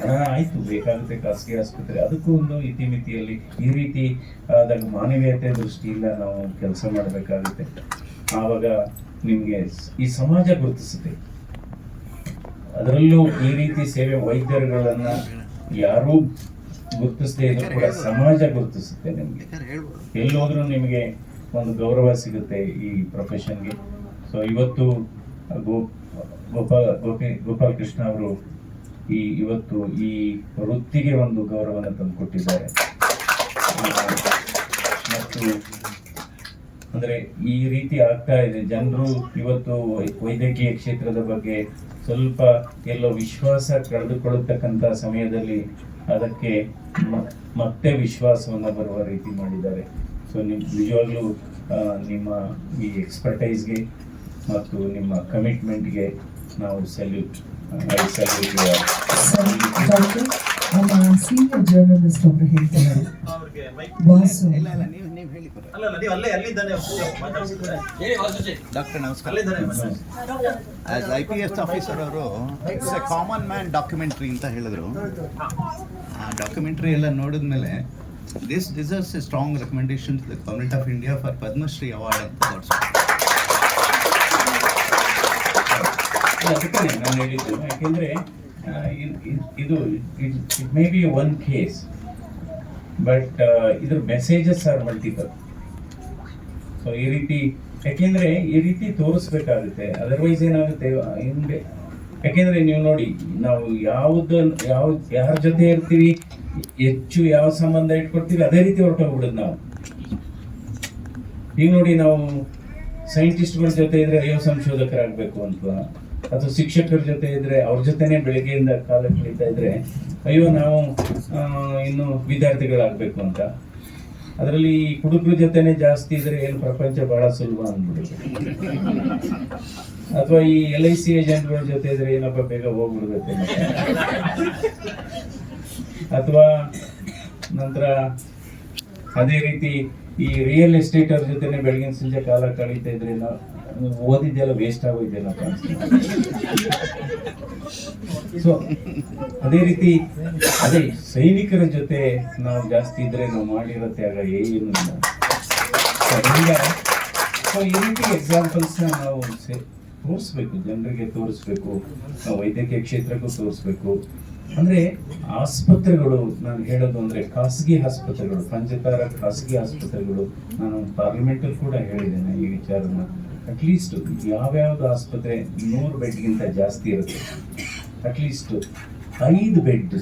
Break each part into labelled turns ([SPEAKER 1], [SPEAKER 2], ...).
[SPEAKER 1] ಹಣ ಆಯ್ತು, ಬೇಕಾಗುತ್ತೆ ಖಾಸಗಿ ಆಸ್ಪತ್ರೆ ಅದಕ್ಕೂ ಒಂದು ಇತಿಮಿತಿಯಲ್ಲಿ ಈ ರೀತಿ ಅದಾಗ ಮಾನವೀಯತೆ ದೃಷ್ಟಿಯಿಂದ ನಾವು ಕೆಲಸ ಮಾಡಬೇಕಾಗುತ್ತೆ. ಆವಾಗ ನಿಮಗೆ ಈ ಸಮಾಜ ಗುರುತಿಸುತ್ತೆ. ಅದರಲ್ಲೂ ಈ ರೀತಿ ಸೇವೆ ವೈದ್ಯರುಗಳನ್ನ ಯಾರೂ ಗುರುತಿಸದೇ ಇದ್ರು ಕೂಡ ಸಮಾಜ ಗುರುತಿಸುತ್ತೆ ನಿಮಗೆ. ಎಲ್ಲೋದ್ರೂ ನಿಮಗೆ ಒಂದು ಗೌರವ ಸಿಗುತ್ತೆ ಈ ಪ್ರೊಫೆಷನ್ಗೆ ಸೊ ಇವತ್ತು ಗೋ ಗೋಪಾಲ್ ಗೋಪಿ ಗೋಪಾಲ್ ಕೃಷ್ಣ ಅವರು ಈ ಇವತ್ತು ಈ ವೃತ್ತಿಗೆ ಒಂದು ಗೌರವವನ್ನು ತಂದುಕೊಟ್ಟಿದ್ದಾರೆ. ಕೊಟ್ಟಿದ್ದಾರೆ ಮತ್ತು ಅಂದ್ರೆ ಈ ರೀತಿ ಆಗ್ತಾ ಇದೆ. ಜನರು ಇವತ್ತು ವೈದ್ಯಕೀಯ ಕ್ಷೇತ್ರದ ಬಗ್ಗೆ ಸ್ವಲ್ಪ ಎಲ್ಲೋ ವಿಶ್ವಾಸ ಕಳೆದುಕೊಳ್ಳತಕ್ಕಂಥ ಸಮಯದಲ್ಲಿ ಅದಕ್ಕೆ ಮತ್ತೆ ವಿಶ್ವಾಸವನ್ನು ಬರುವ ರೀತಿ ಮಾಡಿದ್ದಾರೆ. ಸೊ ನಿಮ್, ನಿಜವಾಗ್ಲೂ ನಿಮ್ಮ ಈ ಎಕ್ಸ್ಪರ್ಟೈಸ್ಗೆ ಮತ್ತು ನಿಮ್ಮ ಕಮಿಟ್ಮೆಂಟ್ಗೆ ನಾವು salute
[SPEAKER 2] as I P S officer ಅವರು it's a common man documentary ಅಂತ ಹೇಳಿದ್ರು ಆ ಡಾಕ್ಯುಮೆಂಟ್ರಿ ಎಲ್ಲ ನೋಡಿದ್ಮೇಲೆ this deserves a strong recommendation to the of India for Padmashri award ಅಂತ ಕೊಡ್ಸೋದು
[SPEAKER 1] ಅದಕ್ಕೆ ನಾನು ಹೇಳಿದ್ದು. ಯಾಕೆಂದ್ರೆ ಇದ್- it may be one case but ಇದ್ರ ಮೆಸೇಜಸ್ ಆರ್ ಮಲ್ಟಿಪಲ್ ಸೊ ಈ ರೀತಿ, ಯಾಕೆಂದ್ರೆ, ಈ ರೀತಿ ತೋರಿಸ್ಬೇಕಾಗುತ್ತೆ. ಅದರ್ವೈಸ್ ಏನಾಗುತ್ತೆ ಹಿಂದೆ, ಯಾಕೆಂದ್ರೆ ನೀವು ನೋಡಿ, ನಾವು ಯಾವ್ದು, ಯಾವ, ಯಾರ ಜೊತೆ ಇರ್ತೀವಿ, ಹೆಚ್ಚು ಯಾವ ಸಂಬಂಧ ಇಟ್ಕೊಡ್ತೀವಿ, ಅದೇ ರೀತಿ ಹೊರಟೋಗ್ಬಿಡುದು ನಾವು. ಈಗ ನೋಡಿ, ನಾವು ಸೈಂಟಿಸ್ಟ್ಗಳ ಜೊತೆ ಇದ್ರೆ ಅಯ್ಯೋ ಸಂಶೋಧಕರಾಗಬೇಕು ಅಂತ. ಅಥವಾ ಶಿಕ್ಷಕರ ಜೊತೆ ಇದ್ರೆ, ಅವ್ರ ಜೊತೆನೆ ಬೆಳಗ್ಗೆಯಿಂದ ಕಾಲ ಕಳೀತಾ ಇದ್ರೆ, ಅಯ್ಯೋ, ನಾವು ಇನ್ನು ವಿದ್ಯಾರ್ಥಿಗಳಾಗಬೇಕು ಅಂತ. ಅದರಲ್ಲಿ ಈ ಹುಡುಗರ ಜೊತೆನೆ ಜಾಸ್ತಿ ಇದ್ರೆ ಏನು ಪ್ರಪಂಚ ಬಹಳ ಸುಲಭ ಅಂದ್ಬಿಡುತ್ತೆ. ಅಥವಾ ಈ ಎಲ್ ಐ ಸಿ ಏಜೆಂಟ್ಗಳ ಜೊತೆ ಇದ್ರೆ ಏನಪ್ಪ ಬೇಗ ಹೋಗ್ಬಿಡುತ್ತೆ ಅಥವಾ ನಂತರ ಅದೇ ರೀತಿ ಈ ರಿಯಲ್ ಎಸ್ಟೇಟ್ ಅವ್ರ ಜೊತೆ ಬೆಳಗಿನ ಸಂಜೆ ಕಾಲ ಕಳೀತಾ ಇದ್ರಿಂದ ಓದಿದ್ದೆಲ್ಲ ವೇಸ್ಟ್ ಆಗೋಯ್ತೇನಪ್ಪ ಸೊ ಅದೇ ರೀತಿ ಅದೇ ಸೈನಿಕರ ಜೊತೆ ನಾವು ಜಾಸ್ತಿ ಇದ್ರೆ ನಾವು ಮಾಡಿರೋ ತ್ಯಾಗ ಏನು ಇಲ್ಲ. ಸೊ ಈ ರೀತಿ ಎಕ್ಸಾಂಪಲ್ಸ್ನ ನಾವು ತೋರಿಸ್ಬೇಕು, ಜನರಿಗೆ ತೋರಿಸ್ಬೇಕು ನಾವು ವೈದ್ಯಕೀಯ ಕ್ಷೇತ್ರಕ್ಕೂ ತೋರಿಸ್ಬೇಕು. ಅಂದ್ರೆ ಆಸ್ಪತ್ರೆಗಳು, ನಾನು ಹೇಳೋದು ಅಂದ್ರೆ ಖಾಸಗಿ ಆಸ್ಪತ್ರೆಗಳು ಪಂಚತಾರ ಖಾಸಗಿ ಆಸ್ಪತ್ರೆಗಳು, ನಾನು ಪಾರ್ಲಿಮೆಂಟಲ್ಲಿ ಕೂಡ ಹೇಳಿದ್ದೇನೆ ಈ ವಿಚಾರನ. ಅಟ್ಲೀಸ್ಟ್ ಯಾವ್ಯಾವ್ದು ಆಸ್ಪತ್ರೆ ನೂರು ಬೆಡ್ಗಿಂತ ಜಾಸ್ತಿ ಇರುತ್ತೆ. ಅಟ್ಲೀಸ್ಟ್ ಐದು ಬೆಡ್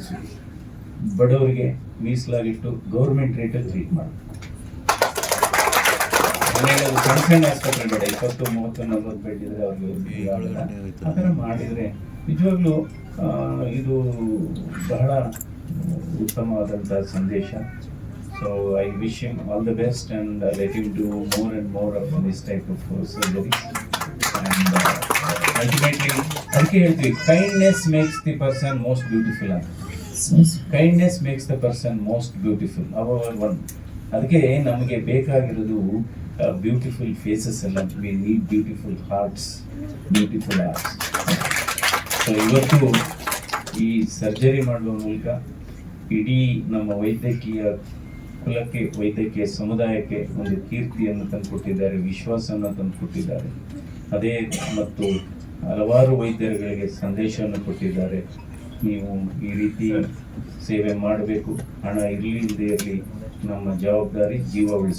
[SPEAKER 1] ಬಡವರಿಗೆ ಮೀಸಲಾಗಿಟ್ಟು ಗೌರ್ಮೆಂಟ್ ರೇಟಲ್ಲಿ ಟ್ರೀಟ್ ಮಾಡಿ ಆಮೇಲೆ ಅದು ಸಣ್ಣ ಸಣ್ಣ ಆಸ್ಪತ್ರೆ ಬೇಡ ಇಪ್ಪತ್ತು ಮೂವತ್ತು ನಲ್ವತ್ತು ಬೆಡ್ ಇದ್ರೆ ಅವ್ರಿಗೆ ಆ ಥರ ಮಾಡಿದರೆ ನಿಜವಾಗ್ಲೂ ಇದು ಬಹಳ ಉತ್ತಮವಾದಂಥ ಸಂದೇಶ. So I wish him all the best and let him do more and more of this type of surgery and ultimately ಅದಕ್ಕೆ ಹೇಳ್ತೀವಿ kindness makes the person most beautiful ಅಂತ kindness makes the person most beautiful our one ಅದಕ್ಕೆ ನಮಗೆ ಬೇಕಾಗಿರೋದು beautiful faces ಎಲ್ಲ we need beautiful hearts beautiful arts so ಇವತ್ತು ಈ surgery ಮಾಡುವ ಮೂಲಕ ಇಡೀ ನಮ್ಮ ವೈದ್ಯಕೀಯ ಕುಲಕ್ಕೆ, ವೈದ್ಯಕೀಯ ಸಮುದಾಯಕ್ಕೆ ಒಂದು ಕೀರ್ತಿಯನ್ನು ತಂದುಕೊಟ್ಟಿದ್ದಾರೆ, ವಿಶ್ವಾಸವನ್ನು ತಂದುಕೊಟ್ಟಿದ್ದಾರೆ. ಅದೇ ಮತ್ತು ಹಲವಾರು ವೈದ್ಯರುಗಳಿಗೆ ಸಂದೇಶವನ್ನು ಕೊಟ್ಟಿದ್ದಾರೆ. ನೀವು ಈ ರೀತಿ ಸೇವೆ ಮಾಡಬೇಕು. ಹಣ ಇರಲಿ ಇಲ್ಲದೆ ಇರಲಿ ನಮ್ಮ ಜವಾಬ್ದಾರಿ ಜೀವ ಉಳಿಸಿ